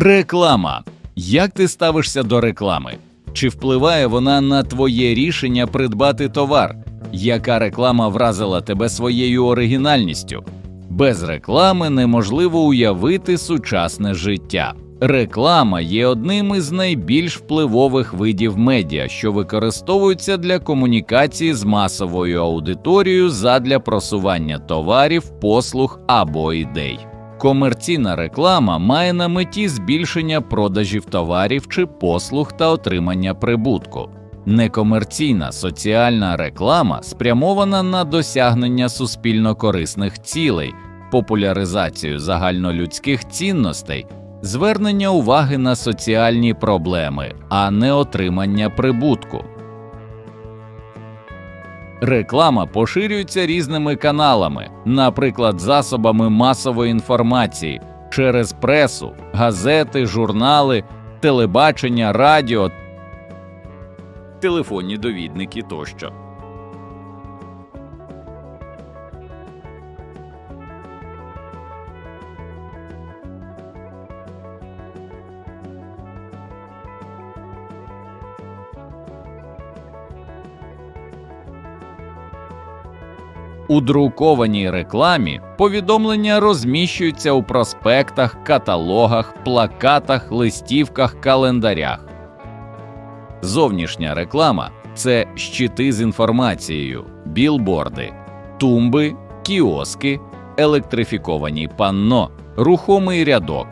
Реклама. Як ти ставишся до реклами? Чи впливає вона на твоє рішення придбати товар? Яка реклама вразила тебе своєю оригінальністю? Без реклами неможливо уявити сучасне життя. Реклама є одним із найбільш впливових видів медіа, що використовуються для комунікації з масовою аудиторією задля просування товарів, послуг або ідей. Комерційна реклама має на меті збільшення продажів товарів чи послуг та отримання прибутку. Некомерційна соціальна реклама спрямована на досягнення суспільно корисних цілей, популяризацію загальнолюдських цінностей, звернення уваги на соціальні проблеми, а не отримання прибутку. Реклама поширюється різними каналами, наприклад, засобами масової інформації через пресу, газети, журнали, телебачення, радіо, телефонні довідники тощо. У друкованій рекламі повідомлення розміщуються у проспектах, каталогах, плакатах, листівках, календарях. Зовнішня реклама це щити з інформацією, білборди, тумби, кіоски, електрифіковані панно, рухомий рядок,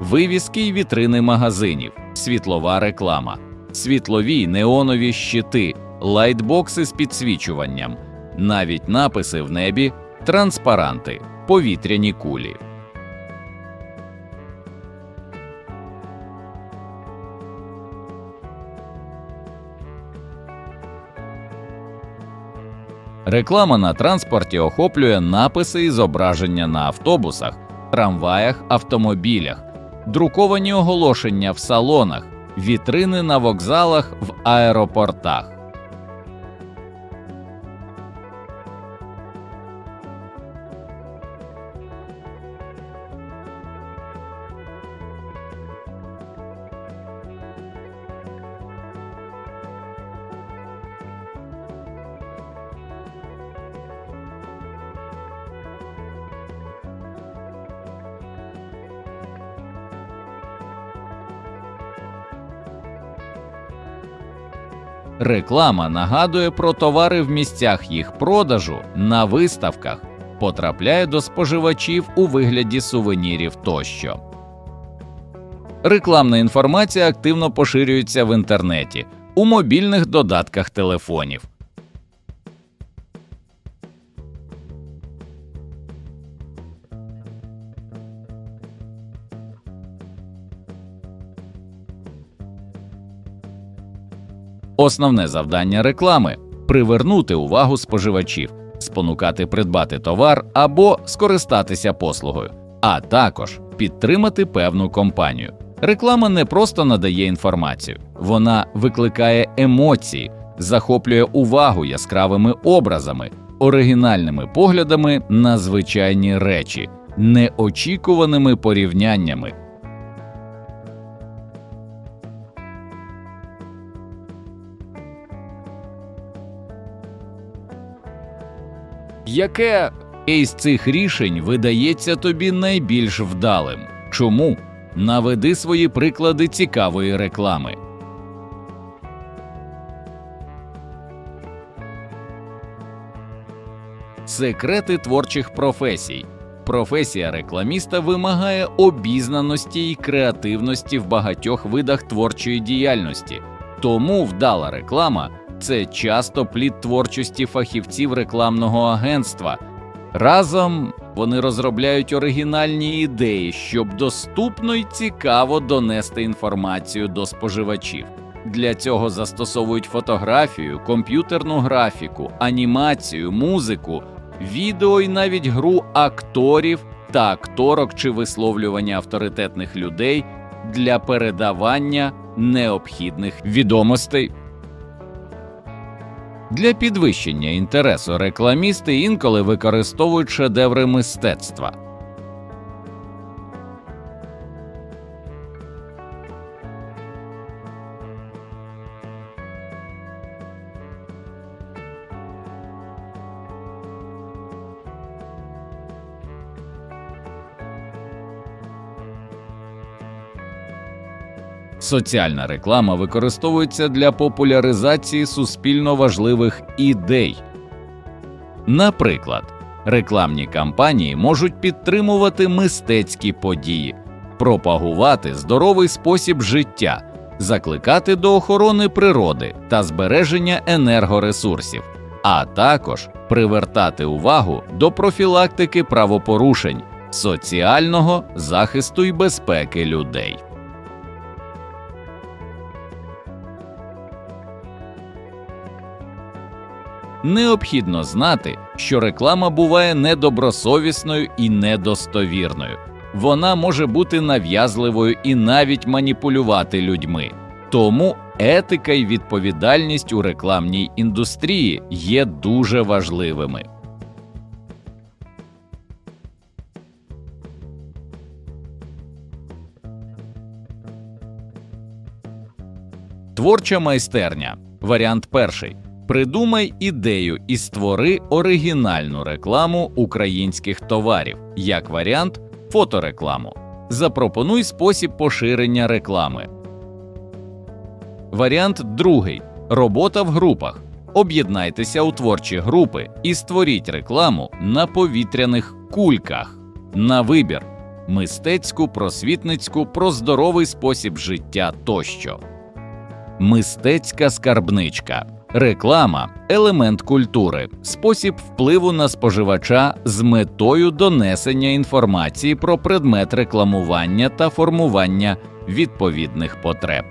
вивіски й вітрини магазинів, світлова реклама, світлові неонові щити, лайтбокси з підсвічуванням, навіть написи в небі, транспаранти, повітряні кулі. Реклама на транспорті охоплює написи і зображення на автобусах, трамваях, автомобілях, друковані оголошення в салонах, вітрини на вокзалах, в аеропортах. Реклама нагадує про товари в місцях їх продажу на виставках, потрапляє до споживачів у вигляді сувенірів тощо. Рекламна інформація активно поширюється в інтернеті, у мобільних додатках телефонів. Основне завдання реклами привернути увагу споживачів, спонукати придбати товар або скористатися послугою, а також підтримати певну компанію. Реклама не просто надає інформацію, вона викликає емоції, захоплює увагу яскравими образами, оригінальними поглядами на звичайні речі, неочікуваними порівняннями. Яке із цих рішень видається тобі найбільш вдалим? Чому? Наведи свої приклади цікавої реклами. Секрети творчих професій. Професія рекламіста вимагає обізнаності і креативності в багатьох видах творчої діяльності, тому вдала реклама це часто плід творчості фахівців рекламного агентства. Разом вони розробляють оригінальні ідеї, щоб доступно і цікаво донести інформацію до споживачів. Для цього застосовують фотографію, комп'ютерну графіку, анімацію, музику, відео і навіть гру акторів та акторок чи висловлювання авторитетних людей для передавання необхідних відомостей. Для підвищення інтересу рекламісти інколи використовують шедеври мистецтва. Соціальна реклама використовується для популяризації суспільно важливих ідей. Наприклад, рекламні кампанії можуть підтримувати мистецькі події, пропагувати здоровий спосіб життя, закликати до охорони природи та збереження енергоресурсів, а також привертати увагу до профілактики правопорушень, соціального захисту і безпеки людей. Необхідно знати, що реклама буває недобросовісною і недостовірною. Вона може бути нав'язливою і навіть маніпулювати людьми. Тому етика і відповідальність у рекламній індустрії є дуже важливими. Творча майстерня. Варіант перший. Придумай ідею і створи оригінальну рекламу українських товарів. Як варіант фоторекламу. Запропонуй спосіб поширення реклами. Варіант другий. Робота в групах. Об'єднайтеся у творчі групи і створіть рекламу на повітряних кульках. На вибір мистецьку, просвітницьку, про здоровий спосіб життя тощо. Мистецька скарбничка. Реклама елемент культури, спосіб впливу на споживача з метою донесення інформації про предмет рекламування та формування відповідних потреб.